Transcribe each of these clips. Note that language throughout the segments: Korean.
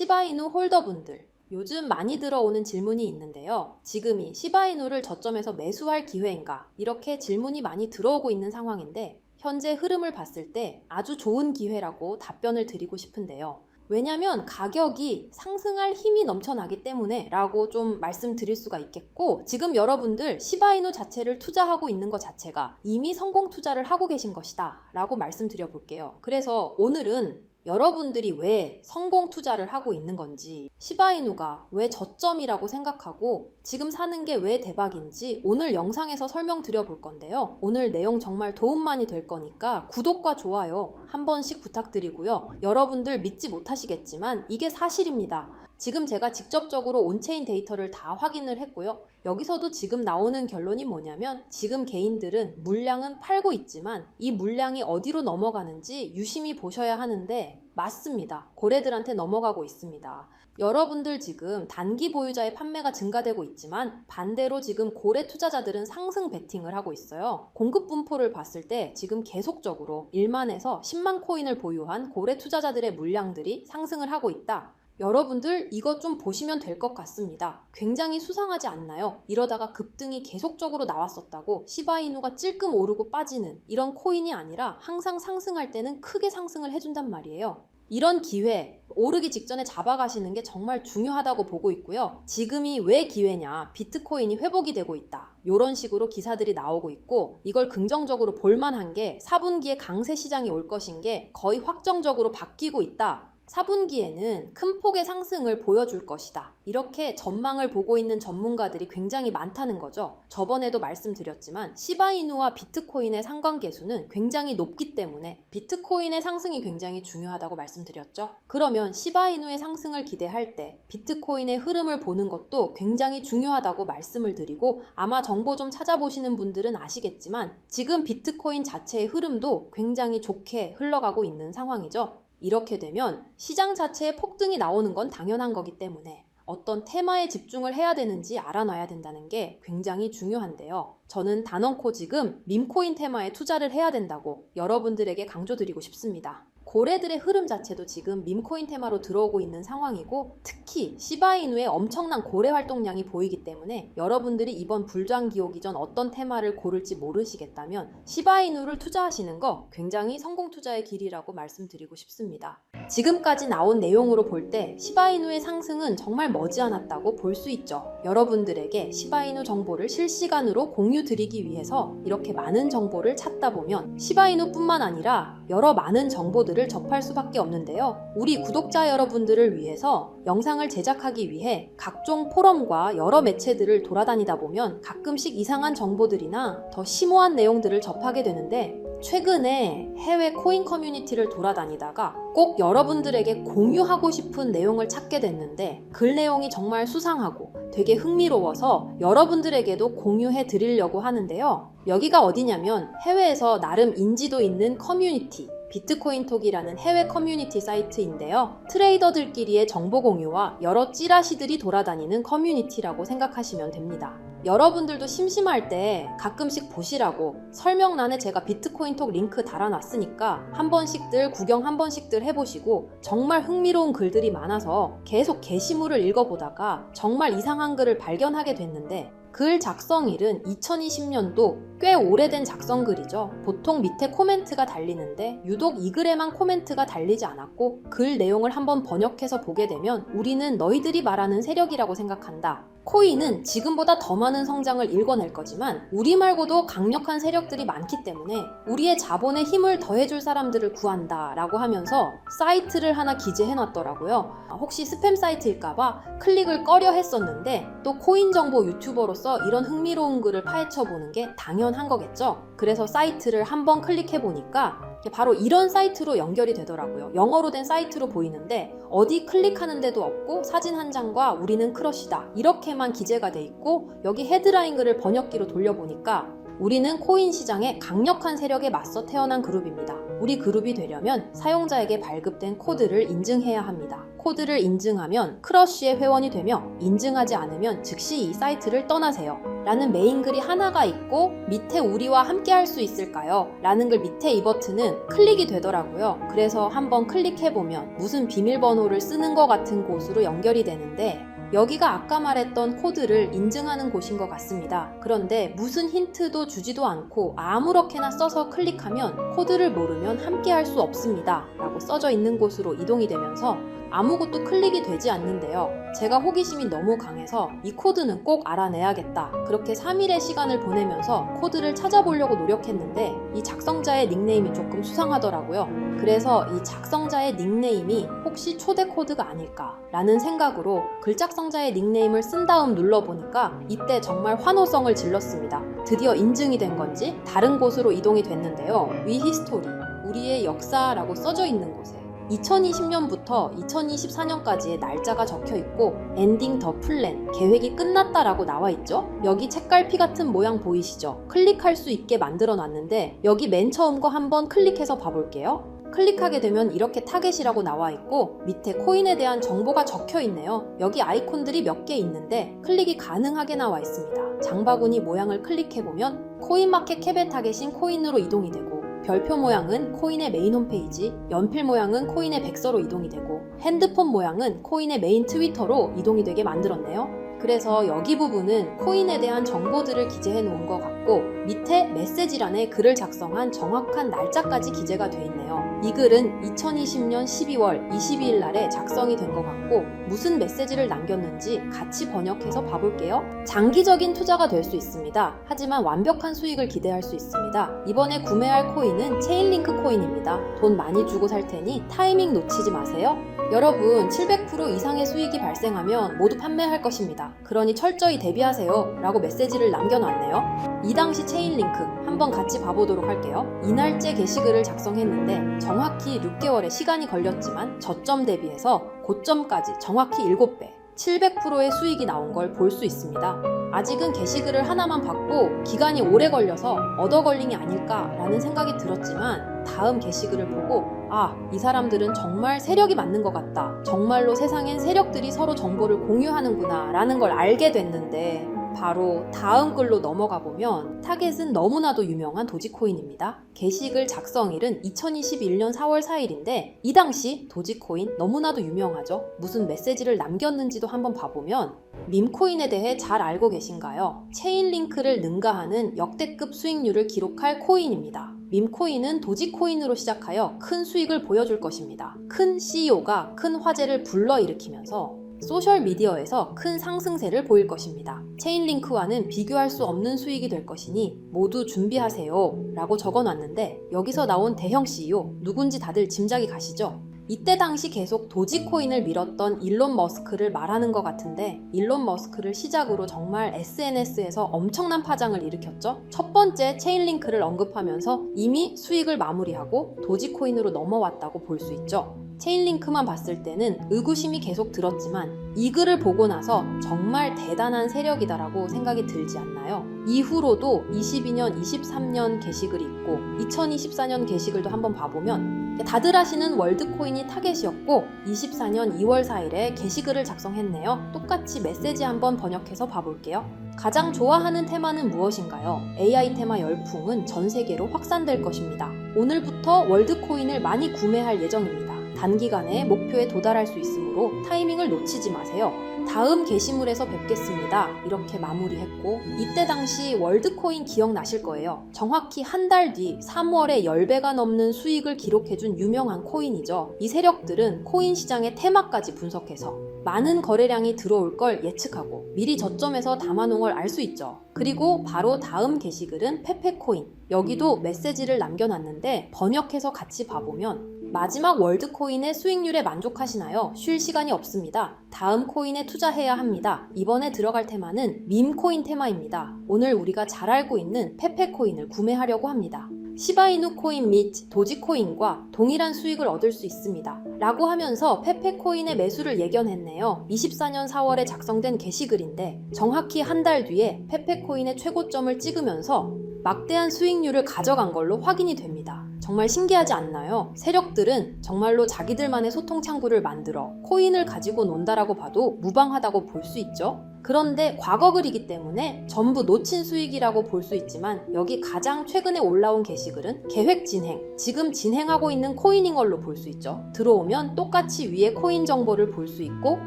시바이누 홀더분들, 요즘 많이 들어오는 질문이 있는데요. 지금이 시바이누를 저점에서 매수할 기회인가? 이렇게 질문이 많이 들어오고 있는 상황인데, 현재 흐름을 봤을 때 아주 좋은 기회라고 답변을 드리고 싶은데요. 왜냐면 가격이 상승할 힘이 넘쳐나기 때문에 라고 좀 말씀드릴 수가 있겠고 지금 여러분들 시바이누 자체를 투자하고 있는 것 자체가 이미 성공 투자를 하고 계신 것이다 라고 말씀드려 볼게요. 그래서 오늘은 여러분들이 왜 성공 투자를 하고 있는 건지, 시바이누가 왜 저점이라고 생각하고 지금 사는 게 왜 대박인지 오늘 영상에서 설명드려 볼 건데요. 오늘 내용 정말 도움 많이 될 거니까 구독과 좋아요 한 번씩 부탁드리고요. 여러분들 믿지 못하시겠지만 이게 사실입니다. 지금 제가 직접적으로 온체인 데이터를 다 확인을 했고요. 여기서도 지금 나오는 결론이 뭐냐면 지금 개인들은 물량은 팔고 있지만 이 물량이 어디로 넘어가는지 유심히 보셔야 하는데 맞습니다. 고래들한테 넘어가고 있습니다. 여러분들 지금 단기 보유자의 판매가 증가되고 있지만 반대로 지금 고래 투자자들은 상승 베팅을 하고 있어요. 공급 분포를 봤을 때 지금 계속적으로 1만에서 10만 코인을 보유한 고래 투자자들의 물량들이 상승을 하고 있다. 여러분들 이것 좀 보시면 될 것 같습니다. 굉장히 수상하지 않나요? 이러다가 급등이 계속적으로 나왔었다고 시바이누가 찔끔 오르고 빠지는 이런 코인이 아니라 항상 상승할 때는 크게 상승을 해준단 말이에요. 이런 기회, 오르기 직전에 잡아가시는 게 정말 중요하다고 보고 있고요. 지금이 왜 기회냐? 비트코인이 회복이 되고 있다. 이런 식으로 기사들이 나오고 있고, 이걸 긍정적으로 볼만한 게 4분기에 강세 시장이 올 것인 게 거의 확정적으로 바뀌고 있다. 4분기에는 큰 폭의 상승을 보여줄 것이다. 이렇게 전망을 보고 있는 전문가들이 굉장히 많다는 거죠. 저번에도 말씀드렸지만 시바이누와 비트코인의 상관계수는 굉장히 높기 때문에 비트코인의 상승이 굉장히 중요하다고 말씀드렸죠. 그러면 시바이누의 상승을 기대할 때 비트코인의 흐름을 보는 것도 굉장히 중요하다고 말씀을 드리고 아마 정보 좀 찾아보시는 분들은 아시겠지만 지금 비트코인 자체의 흐름도 굉장히 좋게 흘러가고 있는 상황이죠. 이렇게 되면 시장 자체에 폭등이 나오는 건 당연한 거기 때문에 어떤 테마에 집중을 해야 되는지 알아놔야 된다는 게 굉장히 중요한데요. 저는 단언코 지금 밈코인 테마에 투자를 해야 된다고 여러분들에게 강조드리고 싶습니다. 고래들의 흐름 자체도 지금 밈코인 테마로 들어오고 있는 상황이고 특히 시바이누의 엄청난 고래 활동량이 보이기 때문에 여러분들이 이번 불장기 오기 전 어떤 테마를 고를지 모르시겠다면 시바이누를 투자하시는 거 굉장히 성공 투자의 길이라고 말씀드리고 싶습니다. 지금까지 나온 내용으로 볼 때 시바이누의 상승은 정말 머지않았다고 볼 수 있죠. 여러분들에게 시바이누 정보를 실시간으로 공유 드리기 위해서 이렇게 많은 정보를 찾다 보면 시바이누뿐만 아니라 여러 많은 정보들을 접할 수밖에 없는데요. 우리 구독자 여러분들을 위해서 영상을 제작하기 위해 각종 포럼과 여러 매체들을 돌아다니다 보면 가끔씩 이상한 정보들이나 더 심오한 내용들을 접하게 되는데 최근에 해외 코인 커뮤니티를 돌아다니다가 꼭 여러분들에게 공유하고 싶은 내용을 찾게 됐는데 글 내용이 정말 수상하고 되게 흥미로워서 여러분들에게도 공유해 드리려고 하는데요. 여기가 어디냐면 해외에서 나름 인지도 있는 커뮤니티 비트코인톡이라는 해외 커뮤니티 사이트인데요. 트레이더들끼리의 정보 공유와 여러 찌라시들이 돌아다니는 커뮤니티라고 생각하시면 됩니다. 여러분들도 심심할 때 가끔씩 보시라고 설명란에 제가 비트코인톡 링크 달아놨으니까 한 번씩들 구경 한 번씩들 해보시고 정말 흥미로운 글들이 많아서 계속 게시물을 읽어보다가 정말 이상한 글을 발견하게 됐는데 글 작성일은 2020년도 꽤 오래된 작성글이죠. 보통 밑에 코멘트가 달리는데 유독 이 글에만 코멘트가 달리지 않았고 글 내용을 한번 번역해서 보게 되면 우리는 너희들이 말하는 세력이라고 생각한다. 코인은 지금보다 더 많은 성장을 일궈낼 거지만 우리 말고도 강력한 세력들이 많기 때문에 우리의 자본에 힘을 더해줄 사람들을 구한다 라고 하면서 사이트를 하나 기재해 놨더라고요. 혹시 스팸 사이트일까봐 클릭을 꺼려 했었는데 또 코인 정보 유튜버로서 이런 흥미로운 글을 파헤쳐 보는 게 당연한 거겠죠. 그래서 사이트를 한번 클릭해 보니까 바로 이런 사이트로 연결이 되더라고요. 영어로 된 사이트로 보이는데 어디 클릭하는 데도 없고 사진 한 장과 우리는 크러쉬다 이렇게만 기재가 돼 있고 여기 헤드라인 글을 번역기로 돌려보니까 우리는 코인 시장의 강력한 세력에 맞서 태어난 그룹입니다. 우리 그룹이 되려면 사용자에게 발급된 코드를 인증해야 합니다. 코드를 인증하면 크러쉬의 회원이 되며 인증하지 않으면 즉시 이 사이트를 떠나세요. 라는 메인 글이 하나가 있고 밑에 우리와 함께 할 수 있을까요? 라는 글 밑에 이 버튼은 클릭이 되더라고요. 그래서 한번 클릭해보면 무슨 비밀번호를 쓰는 것 같은 곳으로 연결이 되는데 여기가 아까 말했던 코드를 인증하는 곳인 것 같습니다. 그런데 무슨 힌트도 주지도 않고 아무렇게나 써서 클릭하면 코드를 모르면 함께 할 수 없습니다. 라고 써져 있는 곳으로 이동이 되면서 아무것도 클릭이 되지 않는데요. 제가 호기심이 너무 강해서 이 코드는 꼭 알아내야겠다. 그렇게 3일의 시간을 보내면서 코드를 찾아보려고 노력했는데 이 작성자의 닉네임이 조금 수상하더라고요. 그래서 이 작성자의 닉네임이 혹시 초대 코드가 아닐까 라는 생각으로 글작성자의 닉네임을 쓴 다음 눌러보니까 이때 정말 환호성을 질렀습니다. 드디어 인증이 된 건지 다른 곳으로 이동이 됐는데요. 위 히스토리, 우리의 역사라고 써져 있는 곳에 2020년부터 2024년까지의 날짜가 적혀 있고 엔딩 더 플랜 계획이 끝났다라고 나와 있죠. 여기 책갈피 같은 모양 보이시죠? 클릭할 수 있게 만들어 놨는데 여기 맨 처음 거 한번 클릭해서 봐볼게요. 클릭하게 되면 이렇게 타겟이라고 나와 있고 밑에 코인에 대한 정보가 적혀 있네요. 여기 아이콘들이 몇 개 있는데 클릭이 가능하게 나와 있습니다. 장바구니 모양을 클릭해보면 코인마켓 캡의 타겟인 코인으로 이동이 되고 별표 모양은 코인의 메인 홈페이지, 연필 모양은 코인의 백서로 이동이 되고 핸드폰 모양은 코인의 메인 트위터로 이동이 되게 만들었네요. 그래서 여기 부분은 코인에 대한 정보들을 기재해 놓은 것 같고 밑에 메시지란에 글을 작성한 정확한 날짜까지 기재가 돼 있네요. 이 글은 2020년 12월 22일 날에 작성이 된 것 같고 무슨 메시지를 남겼는지 같이 번역해서 봐볼게요. 장기적인 투자가 될 수 있습니다. 하지만 완벽한 수익을 기대할 수 있습니다. 이번에 구매할 코인은 체인링크 코인입니다. 돈 많이 주고 살 테니 타이밍 놓치지 마세요. 여러분, 700% 이상의 수익이 발생하면 모두 판매할 것입니다. 그러니 철저히 대비하세요. 라고 메시지를 남겨놨네요. 이 당시 체인링크 한번 같이 봐보도록 할게요. 이날째 게시글을 작성했는데 정확히 6개월의 시간이 걸렸지만 저점 대비해서 고점까지 정확히 7배, 700%의 수익이 나온 걸 볼 수 있습니다. 아직은 게시글을 하나만 받고 기간이 오래 걸려서 얻어 걸린 게 아닐까라는 생각이 들었지만 다음 게시글을 보고 아, 이 사람들은 정말 세력이 맞는 것 같다. 정말로 세상엔 세력들이 서로 정보를 공유하는구나 라는 걸 알게 됐는데 바로 다음 글로 넘어가 보면 타겟은 너무나도 유명한 도지코인입니다. 게시글 작성일은 2021년 4월 4일인데 이 당시 도지코인 너무나도 유명하죠. 무슨 메시지를 남겼는지도 한번 봐보면 밈코인에 대해 잘 알고 계신가요? 체인 링크를 능가하는 역대급 수익률을 기록할 코인입니다. 밈코인은 도지코인으로 시작하여 큰 수익을 보여줄 것입니다. 큰 CEO가 큰 화제를 불러일으키면서 소셜미디어에서 큰 상승세를 보일 것입니다. 체인링크와는 비교할 수 없는 수익이 될 것이니 모두 준비하세요. 라고 적어 놨는데 여기서 나온 대형 CEO 누군지 다들 짐작이 가시죠? 이때 당시 계속 도지코인을 밀었던 일론 머스크를 말하는 것 같은데 일론 머스크를 시작으로 정말 SNS에서 엄청난 파장을 일으켰죠. 첫 번째 체인링크를 언급하면서 이미 수익을 마무리하고 도지코인으로 넘어왔다고 볼 수 있죠. 체인링크만 봤을 때는 의구심이 계속 들었지만 이 글을 보고 나서 정말 대단한 세력이다라고 생각이 들지 않나요? 이후로도 22년, 23년 게시글이 있고 2024년 게시글도 한번 봐보면 다들 아시는 월드코인이 타겟이었고 24년 2월 4일에 게시글을 작성했네요. 똑같이 메시지 한번 번역해서 봐볼게요. 가장 좋아하는 테마는 무엇인가요? AI 테마 열풍은 전 세계로 확산될 것입니다. 오늘부터 월드코인을 많이 구매할 예정입니다. 단기간에 목표에 도달할 수 있으므로 타이밍을 놓치지 마세요. 다음 게시물에서 뵙겠습니다. 이렇게 마무리했고 이때 당시 월드코인 기억나실 거예요. 정확히 한 달 뒤 3월에 10배가 넘는 수익을 기록해준 유명한 코인이죠. 이 세력들은 코인 시장의 테마까지 분석해서 많은 거래량이 들어올 걸 예측하고 미리 저점에서 담아놓은 걸 알 수 있죠. 그리고 바로 다음 게시글은 페페코인. 여기도 메시지를 남겨놨는데 번역해서 같이 봐보면 마지막 월드 코인의 수익률에 만족하시나요? 쉴 시간이 없습니다. 다음 코인에 투자해야 합니다. 이번에 들어갈 테마는 밈코인 테마입니다. 오늘 우리가 잘 알고 있는 페페 코인을 구매하려고 합니다. 시바이누 코인 및 도지코인과 동일한 수익을 얻을 수 있습니다. 라고 하면서 페페코인의 매수를 예견했네요. 24년 4월에 작성된 게시글인데 정확히 한 달 뒤에 페페코인의 최고점을 찍으면서 막대한 수익률을 가져간 걸로 확인이 됩니다. 정말 신기하지 않나요? 세력들은 정말로 자기들만의 소통 창구를 만들어 코인을 가지고 논다라고 봐도 무방하다고 볼 수 있죠. 그런데 과거 글이기 때문에 전부 놓친 수익이라고 볼 수 있지만 여기 가장 최근에 올라온 게시글은 계획 진행, 지금 진행하고 있는 코인인 걸로 볼 수 있죠. 들어오면 똑같이 위에 코인 정보를 볼 수 있고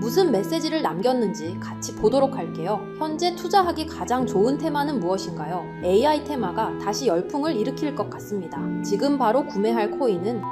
무슨 메시지를 남겼는지 같이 보도록 할게요. 현재 투자하기 가장 좋은 테마는 무엇인가요? AI 테마가 다시 열풍을 일으킬 것 같습니다. 지금 바로 구매할 코인은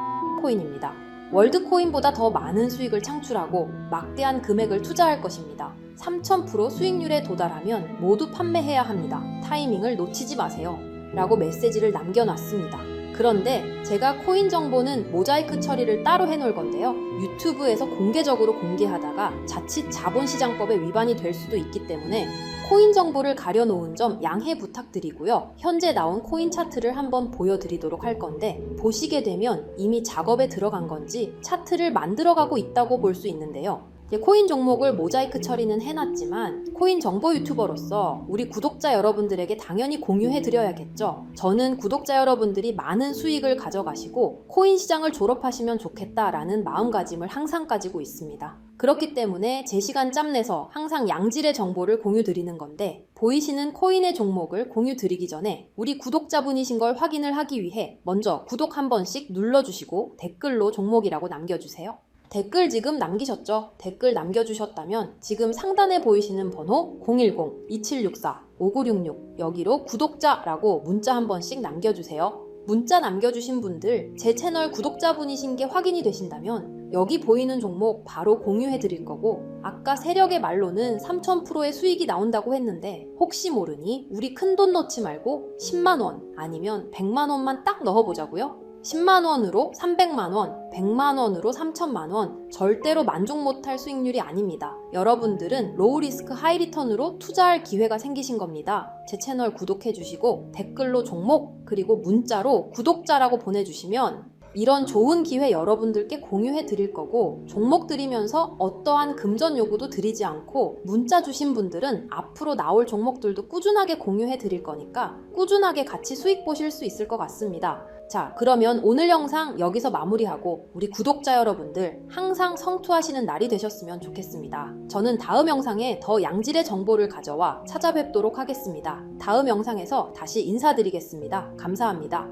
코인입니다. 월드코인보다 더 많은 수익을 창출하고 막대한 금액을 투자할 것입니다. 3000% 수익률에 도달하면 모두 판매해야 합니다. 타이밍을 놓치지 마세요. 라고 메시지를 남겨놨습니다. 그런데 제가 코인 정보는 모자이크 처리를 따로 해놓을 건데요. 유튜브에서 공개적으로 공개하다가 자칫 자본시장법에 위반이 될 수도 있기 때문에 코인 정보를 가려놓은 점 양해 부탁드리고요. 현재 나온 코인 차트를 한번 보여드리도록 할 건데 보시게 되면 이미 작업에 들어간 건지 차트를 만들어가고 있다고 볼 수 있는데요. 코인 종목을 모자이크 처리는 해놨지만 코인 정보 유튜버로서 우리 구독자 여러분들에게 당연히 공유해 드려야겠죠. 저는 구독자 여러분들이 많은 수익을 가져가시고 코인 시장을 졸업하시면 좋겠다라는 마음가짐을 항상 가지고 있습니다. 그렇기 때문에 제 시간 짬 내서 항상 양질의 정보를 공유 드리는 건데 보이시는 코인의 종목을 공유 드리기 전에 우리 구독자분이신 걸 확인을 하기 위해 먼저 구독 한 번씩 눌러주시고 댓글로 종목이라고 남겨주세요. 댓글 지금 남기셨죠? 댓글 남겨주셨다면 지금 상단에 보이시는 번호 010-2764-5966 여기로 구독자라고 문자 한 번씩 남겨주세요. 문자 남겨주신 분들 제 채널 구독자분이신 게 확인이 되신다면 여기 보이는 종목 바로 공유해 드릴 거고 아까 세력의 말로는 3000%의 수익이 나온다고 했는데 혹시 모르니 우리 큰 돈 넣지 말고 10만원 아니면 100만원만 딱 넣어보자고요. 10만원으로 300만원, 100만원으로 3천만원 절대로 만족 못할 수익률이 아닙니다. 여러분들은 로우 리스크 하이 리턴으로 투자할 기회가 생기신 겁니다. 제 채널 구독해 주시고 댓글로 종목 그리고 문자로 구독자라고 보내주시면 이런 좋은 기회 여러분들께 공유해 드릴 거고 종목 드리면서 어떠한 금전 요구도 드리지 않고 문자 주신 분들은 앞으로 나올 종목들도 꾸준하게 공유해 드릴 거니까 꾸준하게 같이 수익 보실 수 있을 것 같습니다. 자, 그러면 오늘 영상 여기서 마무리하고 우리 구독자 여러분들 항상 성투하시는 날이 되셨으면 좋겠습니다. 저는 다음 영상에 더 양질의 정보를 가져와 찾아뵙도록 하겠습니다. 다음 영상에서 다시 인사드리겠습니다. 감사합니다.